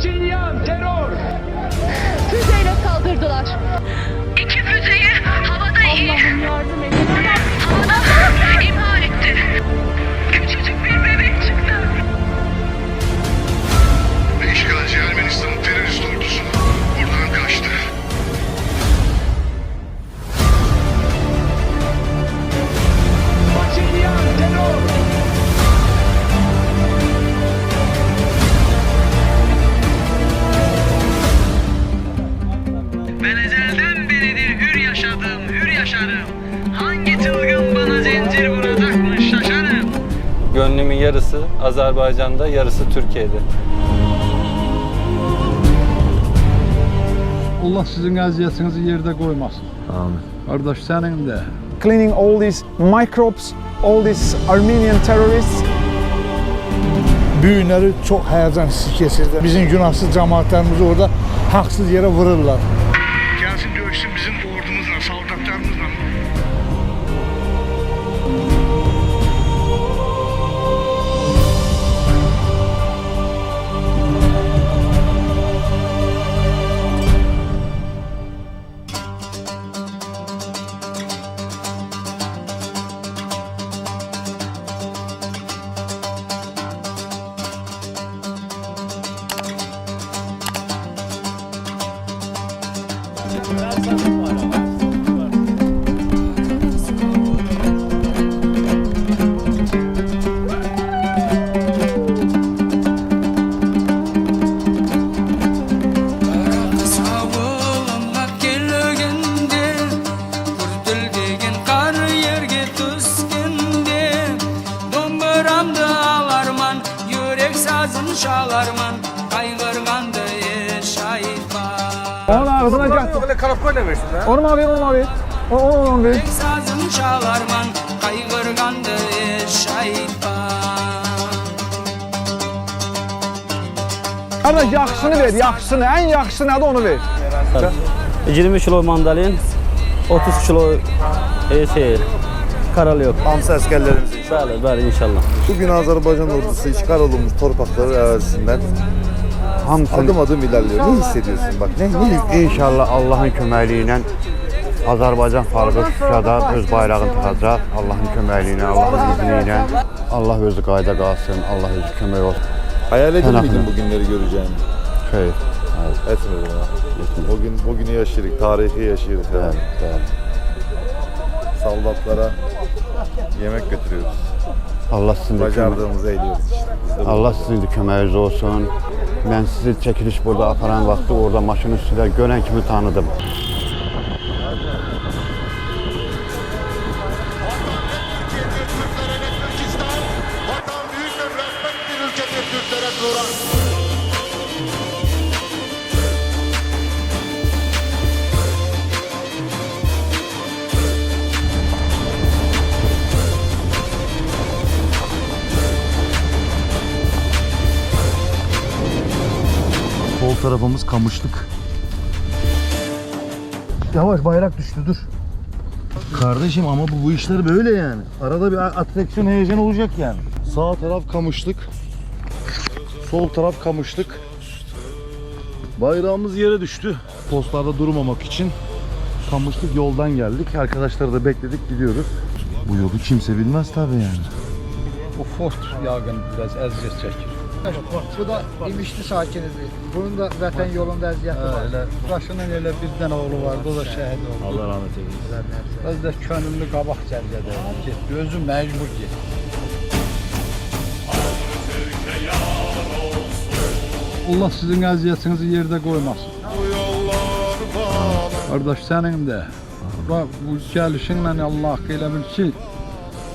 Paşinyan terör. Füzeyle saldırdılar. İki füzeyi havada. Allah'ım yardım edin. Havada imha etti. Gönlümün yarısı Azerbaycan'da, yarısı Türkiye'de. Allah sizin əziyyətinizi yerdə qoymasın. Amin. Qardaş sənin də. cleaning all these microbes, all these Armenian terrorists. Büyünleri çok heyecan hissi kesildi. Bizim günahsız cemaatlerimizi orada haksız yere vururlar. Gracias. Onun ağzına gel. Böyle karakoyla versin Onu mu ver, onu mu ver? Onu, onu, onu ver. Yürek sazın çalarman Kaygırgandı yaşayıpan Qardaş yaxşısını ver, yaxşısını. Ən yaxşısı nədir onu ver. 20 kilo mandalin, 30 kilo e, şey, karalı yok. Hamsi askerlerimiz. Bəli, bəli inşallah. Bugün Azerbaycan ordusu işgal olunmuş torpakları ərazisindən Hamısını adım adım ilerliyor. Ne hissediyorsun bak? Ne, ne İnşallah Allahın köməkliyi ilə Azərbaycan xalqı Şuşada öz bayrağını taxacaq. Allahın köməkliyi ilə, Allahın izni ilə. Allah özü qayda qalsın, Allah özü kömək olsun. Hayal eder miydin bu günleri göreceğini? Xeyr. Etmedim ha. O gün bugünü yaşıyoruz, tarihi yaşıyoruz. Bəli, bəli. Saldatlara yemek götürüyoruz. Allah sizin də kömək, Bacardığımızı ediyoruz işte. Biz de Allah sizin köməyiniz olsun. Mən sizi çəkiliş burada aparan vaxtı orada maşının üstündə görən kimi tanıdım. Sol tarafımız kamışlık. Yavaş bayrak düştü dur. Kardeşim ama bu, bu işler böyle yani. Arada bir atraksiyon heyecan olacak yani. Sağ taraf kamışlık. Sol taraf kamışlık. Bayrağımız yere düştü. Postlarda durmamak için kamışlık yoldan geldik. Arkadaşları da bekledik gidiyoruz. Bu yolu kimse bilmez tabii yani. Bu Fort yağın biraz əziyyət çəkir. Bu da İmişli sakinidir. Bunun da vətən yolunda əziyyəti Hə, elə başının elə bir dənə oğlu vardı, o da şəhid oldu. Allah rahmet eylesin. Öz də könüllü qabaq cərgədə getdi. Özü məcbur getdi. Allah sizin əziyyətinizi yerdə qoymasın. Qardaş sənin də. Bax bu gəlişinlə Allah elə bil ki,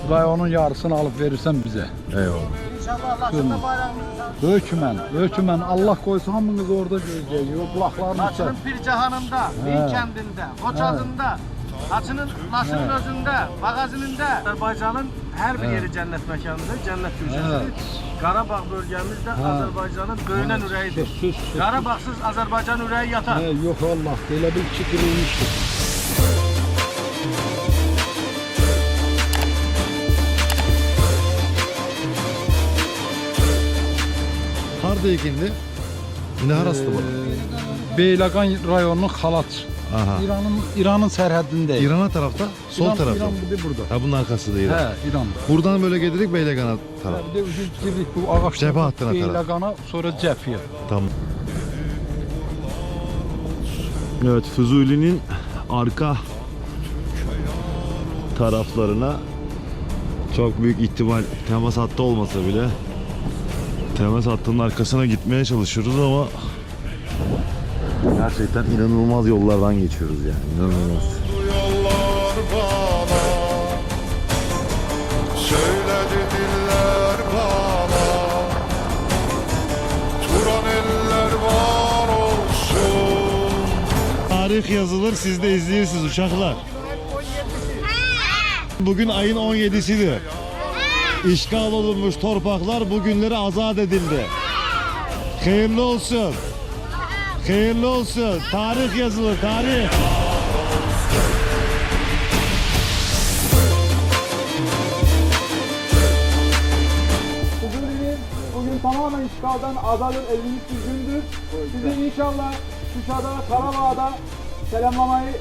rayonun yarısını alıb verirsən bizə. Eyvallah. Görmün. Hökümən, hökümən Allah qoysa hamınız orada görəcək. Yox, qulaqlarını Laçının Pircahanında, Bin kəndində, Qoçazında, Laçının Laçının özündə, mağazinində Azərbaycanın hər bir yeri cənnət məkanıdır, cənnət köşəsidir. Qarabağ bölgəmiz də Azərbaycanın böyünən ürəyidir. Qarabağsız Azərbaycan ürəyi yatar. Yox Allah, elə bil ki, qırılmışdır. Ekildi. Yine harastı bu. Beyləqan rayonunun Xalaç. Aha. İranın İranın sərhədindəyik. İran'a tarafta, sol İran, tarafta. İran bir burada. Ha bunun arkası da İran. Hə, İran. Buradan böyle geldik Beylegan'a taraf. Bir də üzü girdik bu ağaç. Cəbhə hattına tərəf. Beyləqana, sonra Cəfiyə. Tamam. Evet Fuzuli'nin arka taraflarına çok büyük ihtimal temas hattı olmasa bile temas hattının arkasına gitmeye çalışıyoruz ama gerçekten inanılmaz yollardan geçiyoruz yani inanılmaz. Tarih yazılır siz de izliyorsunuz uşaklar. Bugün ayın 17'sidir. İşgal olunmuş torpaklar bugünlere azat edildi. Hayırlı olsun. Hayırlı olsun. Tarih yazılır, tarih. Fuzuli'nin bugün tamamen işgalden evlilik bir gündür. Sizi inşallah Şuşa'da, Karabağ'da selamlamayı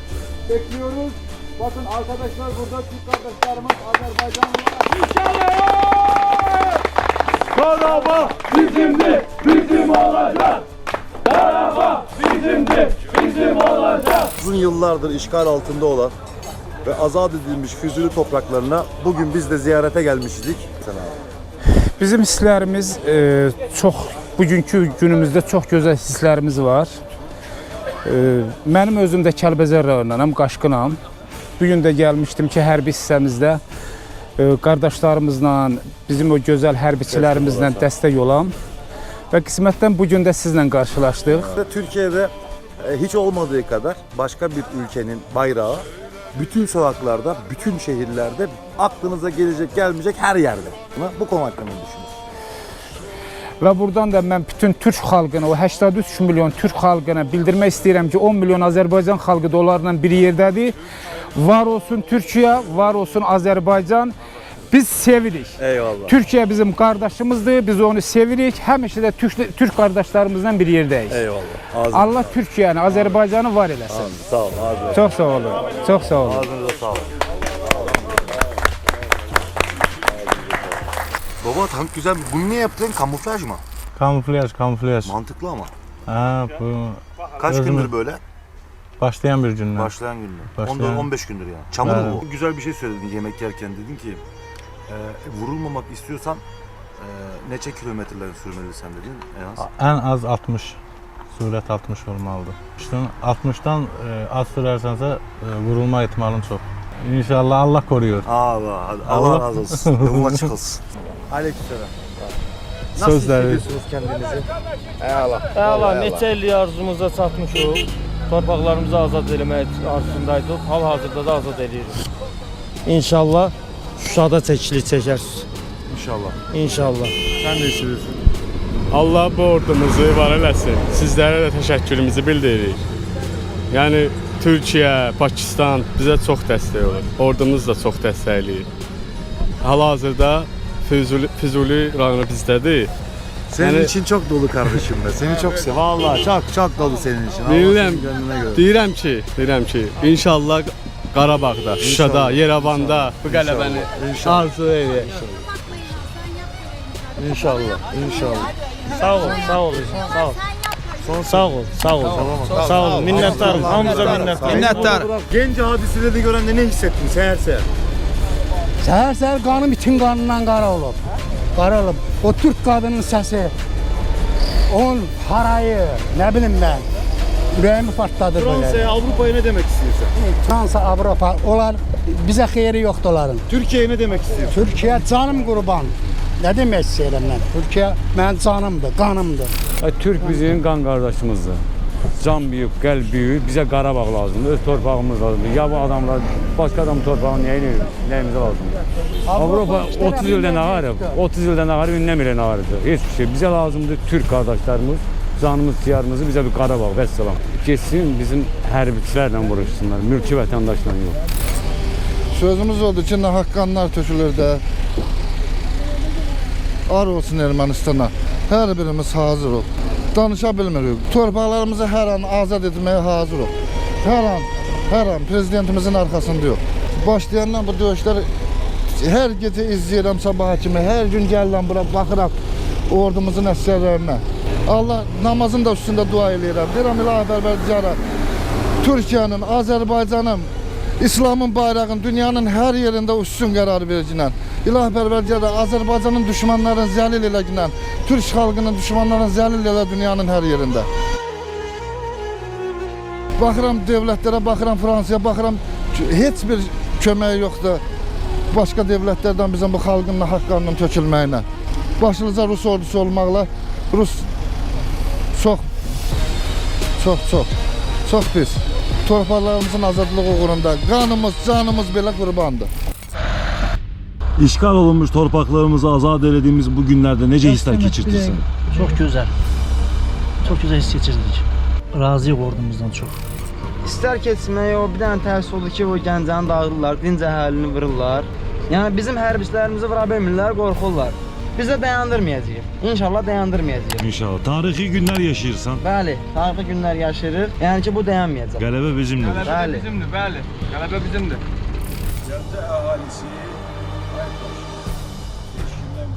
bekliyoruz. Bakın arkadaşlar burada Türk kardeşlerimiz Azerbaycanlılar. İnşallah! Karabağ bizimdir, bizim olacak. Karabağ bizimdir, bizim olacak. Uzun yıllardır işgal altında olan ve azat edilmiş Füzuli topraklarına bugün biz de ziyarete gelmiştik. Bizim hisslərimiz e, çox bugünkü günümüzdə çox gözəl hisslərimiz var. E, mənim özüm də Kəlbəcər rayonundanam, Qaşqınam. Bu gün də gəlmişdim ki, hərbi hissəmizdə e, qardaşlarımızla, bizim o gözəl hərbiçilərimizlə dəstək olam və qismətdən bu gün də sizlə qarşılaşdıq. Türkiye'de e, hiç olmadığı kadar başka bir ülkenin bayrağı bütün sokaklarda, bütün şehirlerde aklınıza gelecek gelmeyecek her yerde. Bu konu hakkında düşünün. Və buradan da mən bütün türk xalqına, o 83 milyon türk xalqına bildirmək istəyirəm ki, 10 milyon Azərbaycan xalqı da onlarla bir yerdədir. Var olsun Türkiyə, var olsun Azərbaycan. Biz sevirik. Eyvallah. Türkiyə bizim qardaşımızdır, biz onu sevirik. Həmişə də Türk, Türk qardaşlarımızla bir yerdəyik. Eyvallah. Ağzınıza, Allah Türkiyəni, Azərbaycanı var eləsin. sağ olun. Ağzınıza, Çox sağ olun. Çox sağ olun. ağzınıza sağlık. Baba tam güzel. Bunu niye yaptın? Kamuflaj mı? Kamuflaj, kamuflaj. Mantıklı ama. Ha, bu Kaç Özümüz- gündür böyle? başlayan bir gündən. Başlayan gündür. Başlayan. 14-15 gündür yani. Çamur Evet. mu bu? Güzel bir şey söyledin yemek yerken. Dedin ki e, vurulmamak istiyorsan e, neçə kilometrelerin sürmelisən dedin en az. Ən az 60 sürət 60 olmalıdır. İşte 60-dan e, az sürərsənsə e, vurulma ehtimalın çox. İnşallah Allah koruyur. Allah, Allah, Allah- razı olsun. Yolun açık olsun. Aleykümselam. Nasıl Sözləri. hissediyorsunuz kendinizi? Əla, neçə illik arzumuza çatmışıq. Torpaqlarımızı azad eləmək arzusundaydıq. Hal-hazırda da azad edirik. İnşallah Şuşada çəkilik çəkərsiniz. İnşallah. İnşallah. Sen ne hissediyorsun? Allah bu ordumuzu var eləsin. Sizlərə də təşəkkürümüzü bildiririk. Yəni Türkiyə, Pakistan bizə çox dəstək olur. Ordumuz da çox dəstəkləyir. Hal-hazırda Füzuli, Füzuli rayonu bizdədir. Senin Yani- için çok dolu kardeşim be. Seni çok sev. Vallahi çok çok dolu senin için. Göre. deyirəm ki, deyirəm ki, inşallah Qarabağda, Şuşada, Yerevanda bu qələbəni arzu edir. İnşallah. İnşallah. Sağ ol, sağ ol, sağ ol. Sağ ol, sağ ol. Sağ ol, minnətdarım. Hamımıza minnətdarım. Minnettar. Gence hadiselerini görende ne hissettin seher seher? Səhər səhər qanım itin qanından qara olub. Qara olub. O türk qadının səsi, onun harayı, nə bilim mən. Ürəyimi partladı belə. Fransa'ya, Avrupa'ya ne demek istiyorsun? Fransa, Avropa, onlar bizə xeyri yoxdur onların. Türkiye'ye ne demek istiyorsun? Türkiyə canım qurban. Nə demək istəyirəm mən? Türkiyə mənim canımdır, Türk bizim qan qardaşımızdır. Can büyük, qəlb büyük. Bizə Qarabağ lazımdır, öz torpağımız lazımdır. Ya bu adamlar başqa adam torpağını nəyini, nəyimizə lazımdır? Avropa 30 ildən ağarıb, 30 ildən ağarıb, ünləmirən ağarıdır. Heç bir şey. Bizə lazımdır Türk qardaşlarımız, canımız, ciyarımızı bizə bir Qarabağ, vəssalam. Geçsin bizim hərbiçilərlə vuruşsunlar, mülki vətəndaşla yox. Sözümüz oldu ki, nahaq qanlar tökülür də. Ar olsun Ermənistana. Hər birimiz hazır ol. danışa bilmirik. Torpaqlarımızı hər an azad etməyə hazırıq. Hər an, hər an prezidentimizin arxasındayıq. Başlayandan bu döyüşlər hər gecə izləyirəm sabaha kimi. Hər gün gəlirəm bura baxıram ordumuzun əsgərlərinə. Allah namazın da üstündə dua eləyirəm. Deyirəm ilahi pərverdigara Türkiyənin, Azərbaycanın, İslamın bayrağın dünyanın hər yerində üstün qərar vericilən. İlahi pərverdigara Azərbaycanın düşmanlarını zəlil elə günən, Türk xalqının düşmanlarını zəlil elə dünyanın hər yerində. Baxıram dövlətlərə, baxıram Fransaya, baxıram heç bir kömək yoxdur. Başqa dövlətlərdən bizim bu xalqın haqq qanının tökülməyinə. Başlıca Rus ordusu olmaqla Rus çox çox çox çox pis. Torpaqlarımızın azadlığı uğrunda qanımız, canımız belə qurbandır. İşgal olunmuş torpaqlarımızı azad elədiyimiz bu günlərdə necə hisslər keçirdirsən? Çok güzel. Çok güzel his geçirdik. Razıyıq ordumuzdan çok. İstər keçməyə o bir dənə təəssüf oldu ki, o Gəncəni dağıdırlar, dinc əhalini vururlar. Yəni bizim hərbçilərimizi vura bilmirlər, qorxurlar. Biz də dayandırmayacağıq. İnşallah dayandırmayacağıq. İnşallah. Tarixi günlər yaşayırsan. Bəli, tarixi günlər yaşayırıq. Yəni ki, bu dayanmayacaq. Qələbə bizimdir. Bəli. Bizimdir, bəli. Qələbə bizimdir. Gəncə əhalisi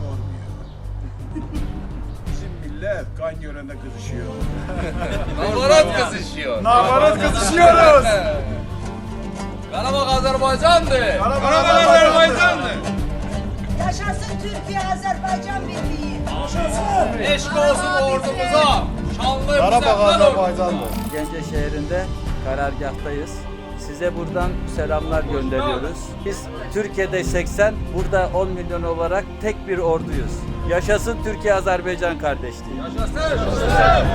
qorxmuyor. Bizim millət qan görəndə qızışıyor. Navarat kızışıyor. Navarat qızışıyoruz. Qarabağ Azərbaycandır. Qarabağ Azərbaycandır. Yaşasın Türkiye Azerbaycan Birliği. Eşq olsun ordumuza. Şanlı Qarabağ Azərbaycandır. Gence şehrinde karargahtayız. Size buradan selamlar gönderiyoruz. Biz Türkiye'de 80, burada 10 milyon olarak tek bir orduyuz. Yaşasın Türkiye-Azerbaycan kardeşliği. Yaşasın.